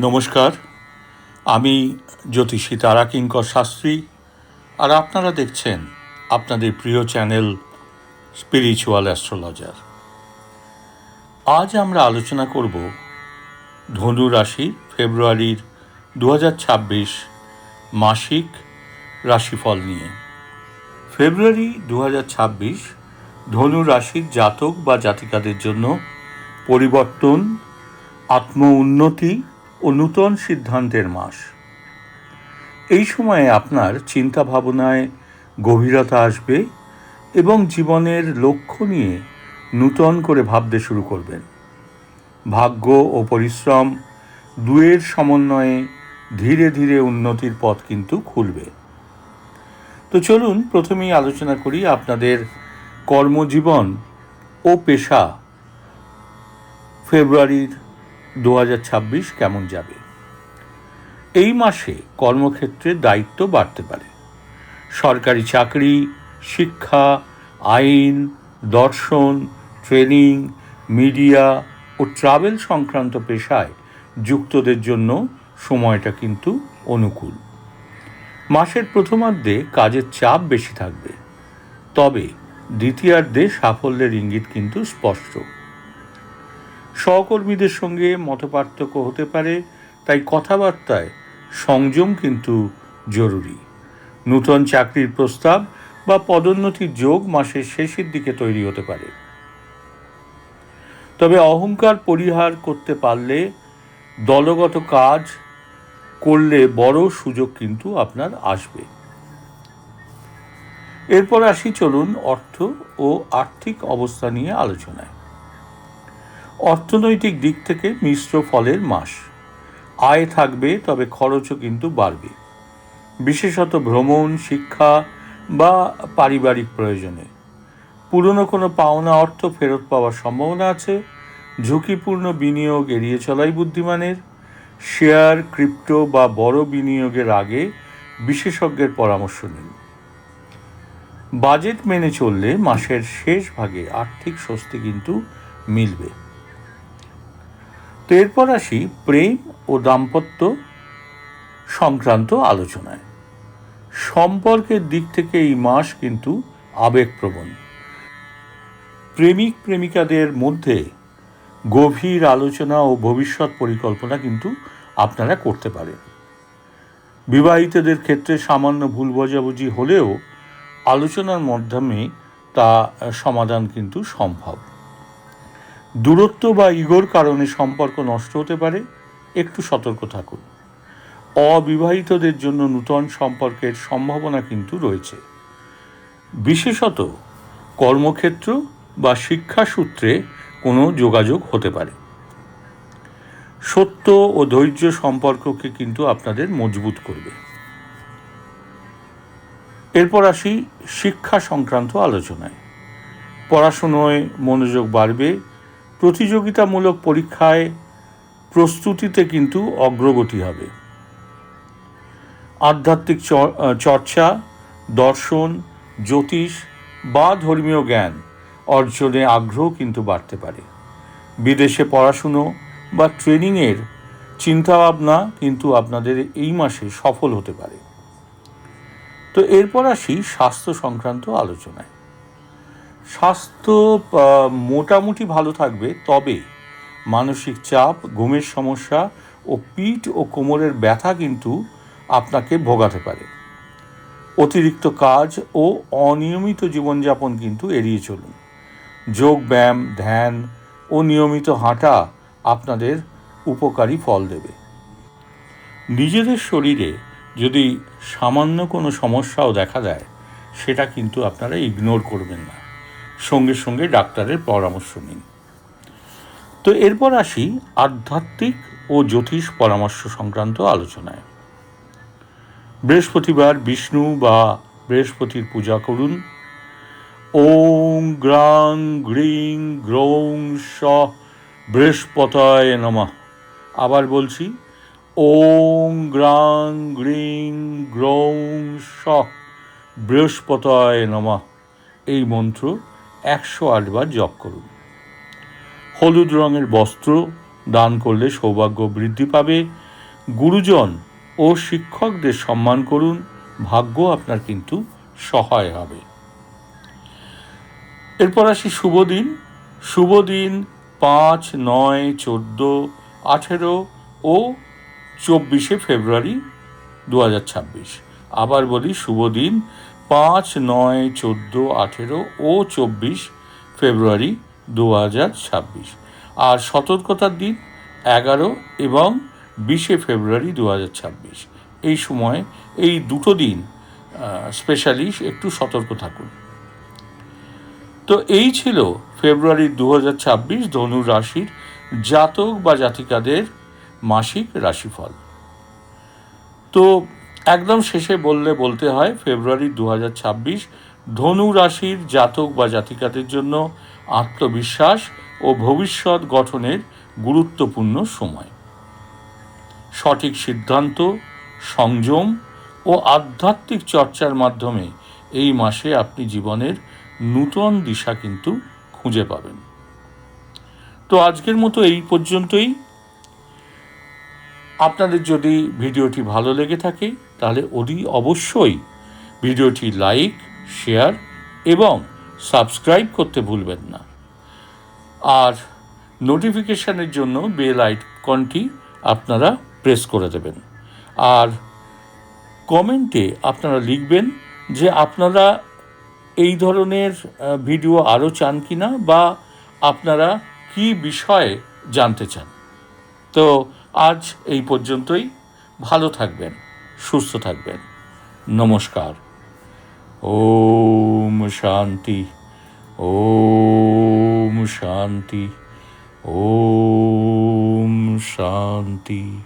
নমস্কার। আমি জ্যোতিষী তারা কিঙ্কর শাস্ত্রী। আর আপনারা দেখছেন আপনাদের প্রিয় চ্যানেল স্পিরিচুয়াল অ্যাস্ট্রোলজার। আজ আমরা আলোচনা করব ধনু রাশি ফেব্রুয়ারির দু হাজার ছাব্বিশ মাসিক রাশিফল নিয়ে। ফেব্রুয়ারি দু হাজার ছাব্বিশ ধনু রাশির জাতক বা জাতিকাদের জন্য পরিবর্তন আত্ম উন্নতি ও নূতন সিদ্ধান্তের মাস। এই সময়ে আপনার চিন্তা ভাবনায় গভীরতা আসবে এবং জীবনের লক্ষ্য নিয়ে নূতন করে ভাবতে শুরু করবেন। ভাগ্য ও পরিশ্রম দুয়ের সমন্বয়ে ধীরে ধীরে উন্নতির পথ কিন্তু খুলবে। তো চলুন প্রথমেই আলোচনা করি আপনাদের কর্মজীবন ও পেশা। ফেব্রুয়ারির দু হাজার ছাব্বিশ কেমন যাবে? এই মাসে কর্মক্ষেত্রে দায়িত্ব বাড়তে পারে। সরকারি চাকরি, শিক্ষা, আইন, দর্শন, ট্রেনিং, মিডিয়া ও ট্রাভেল সংক্রান্ত পেশায় যুক্তদের জন্য সময়টা কিন্তু অনুকূল। মাসের প্রথমার্ধে কাজের চাপ বেশি থাকবে। তবে দ্বিতীয়ার্ধে সাফল্যের ইঙ্গিত কিন্তু স্পষ্ট। সহকর্মীদের সঙ্গে মতপার্থক্য হতে পারে, তাই কথাবার্তায় সংযম কিন্তু জরুরি। নূতন চাকরির প্রস্তাব বা পদোন্নতির যোগ মাসের শেষের দিকে তৈরি হতে পারে। তবে অহংকার পরিহার করতে পারলে দলগত কাজ করলে বড় সুযোগ কিন্তু আপনার আসবে। এরপর আসি চলুন অর্থ ও আর্থিক অবস্থা নিয়ে আলোচনায়। অর্থনৈতিক দিক থেকে মিশ্র ফলের মাস। আয় থাকবে, তবে খরচও কিন্তু বাড়বে। বিশেষত ভ্রমণ, শিক্ষা বা পারিবারিক প্রয়োজনে। পুরনো কোনো পাওনা অর্থ ফেরত পাওয়ার সম্ভাবনা আছে। ঝুঁকিপূর্ণ বিনিয়োগ এড়িয়ে চলাই বুদ্ধিমানের। শেয়ার, ক্রিপ্টো বা বড় বিনিয়োগের আগে বিশেষজ্ঞের পরামর্শ নিন। বাজেট মেনে চললে মাসের শেষ ভাগে আর্থিক স্বস্তি কিন্তু মিলবে। তো এরপর আসি প্রেম ও দাম্পত্য সংক্রান্ত আলোচনায়। সম্পর্কের দিক থেকে এই মাস কিন্তু আবেগপ্রবণ। প্রেমিক, প্রেমিকাদের মধ্যে গভীর আলোচনা ও ভবিষ্যৎ পরিকল্পনা কিন্তু আপনারা করতে পারেন। বিবাহিতদের ক্ষেত্রে সামান্য ভুল বোঝাবুঝি হলেও আলোচনার মাধ্যমে তা সমাধান কিন্তু সম্ভব। দূরত্ব বা ইগোর কারণে সম্পর্ক নষ্ট হতে পারে, একটু সতর্ক থাকুন। অবিবাহিতদের জন্য নূতন সম্পর্কের সম্ভাবনা কিন্তু রয়েছে। বিশেষত কর্মক্ষেত্র বা শিক্ষা সূত্রে কোনো যোগাযোগ হতে পারে। সত্য ও ধৈর্য সম্পর্ককে কিন্তু আপনাদের মজবুত করবে। এরপর আসি শিক্ষা সংক্রান্ত আলোচনায়। পড়াশুনোয় মনোযোগ বাড়বে প্রতিযোগিতামূলক পরীক্ষায় প্রস্তুতিতে কিন্তু অগ্রগতি হবে। আধ্যাত্মিক চর্চা, দর্শন, জ্যোতিষ বা ধর্মীয় জ্ঞান অর্জনে আগ্রহ কিন্তু বাড়তে পারে। বিদেশে পড়াশুনো বা ট্রেনিংয়ের চিন্তাভাবনা কিন্তু আপনাদের এই মাসে সফল হতে পারে। তো এরপর আসি স্বাস্থ্য সংক্রান্ত আলোচনায়। স্বাস্থ্য মোটামুটি ভালো থাকবে, তবে মানসিক চাপ, ঘুমের সমস্যা ও পিঠ ও কোমরের ব্যথা কিন্তু আপনাকে ভোগাতে পারে। অতিরিক্ত কাজ ও অনিয়মিত জীবনযাপন কিন্তু এড়িয়ে চলুন। যোগ ব্যায়াম, ধ্যান ও নিয়মিত হাঁটা আপনাদের উপকারী ফল দেবে। নিজেদের শরীরে যদি সামান্য কোনো সমস্যাও দেখা দেয়, সেটা কিন্তু আপনারা ইগনোর করবেন না। সঙ্গে সঙ্গে ডাক্তারের পরামর্শ নিন। তো এরপর আসি আধ্যাত্মিক ও জ্যোতিষ পরামর্শ সংক্রান্ত আলোচনায়। বৃহস্পতিবার বিষ্ণু বা বৃহস্পতির পূজা করুন। ওং গ্রাং গ্রিং গ্রৌং স বৃহস্পতয় নমঃ। আবার বলছি ওং গ্রাং গ্রিং গ্রৌং স বৃহস্পতয় নমঃ। এই মন্ত্র একশো আটবার জপ করুন। হলুদ রঙের বস্ত্র দান করলে সৌভাগ্য বৃদ্ধি পাবে। গুরুজন ও শিক্ষকদের সম্মান করুন, ভাগ্য আপনার কিন্তু সহায় হবে। এরপর আসি শুভ দিন। শুভ দিন পাঁচ, নয়, চোদ্দ, আঠেরো ও চব্বিশে ফেব্রুয়ারি দু হাজার ছাব্বিশ। আবার বলি শুভ দিন পাঁচ নয় চোদ্দ আঠেরো ও চব্বিশ ফেব্রুয়ারি দু হাজার ছাব্বিশ। আর সতর্কতার দিন এগারো এবং বিশে ফেব্রুয়ারি দু হাজার ছাব্বিশ। এই সময় এই দুটো দিন স্পেশালি একটু সতর্ক থাকুন। তো এই ছিল ফেব্রুয়ারি দু হাজার ছাব্বিশ ধনু রাশির জাতক বা জাতিকাদের মাসিক রাশিফল। তো একদম শেষে বললে বলতে হয়, ফেব্রুয়ারি দু হাজার ছাব্বিশ ধনু রাশির জাতক বা জাতিকাদের জন্য আত্মবিশ্বাস ও ভবিষ্যৎ গঠনের গুরুত্বপূর্ণ সময়। সঠিক সিদ্ধান্ত, সংযম ও আধ্যাত্মিক চর্চার মাধ্যমে এই মাসে আপনি জীবনের নূতন দিশা কিন্তু খুঁজে পাবেন। তো আজকের মতো এই পর্যন্তই। আপনাদের যদি ভিডিওটি ভালো লেগে থাকে তাহলে অতি অবশ্যই ভিডিওটি লাইক, শেয়ার এবং সাবস্ক্রাইব করতে ভুলবেন না। আর নোটিফিকেশানের জন্য বেল আইকনটি আপনারা প্রেস করে দেবেন। আর কমেন্টে আপনারা লিখবেন যে আপনারা এই ধরনের ভিডিও আরও চান কি না বা আপনারা কি বিষয়ে জানতে চান। তো আজ এই পর্যন্তই। ভালো থাকবেন। সুস্থ থাকবেন। নমস্কার। ওম শান্তি। ওম শান্তি। ওম শান্তি।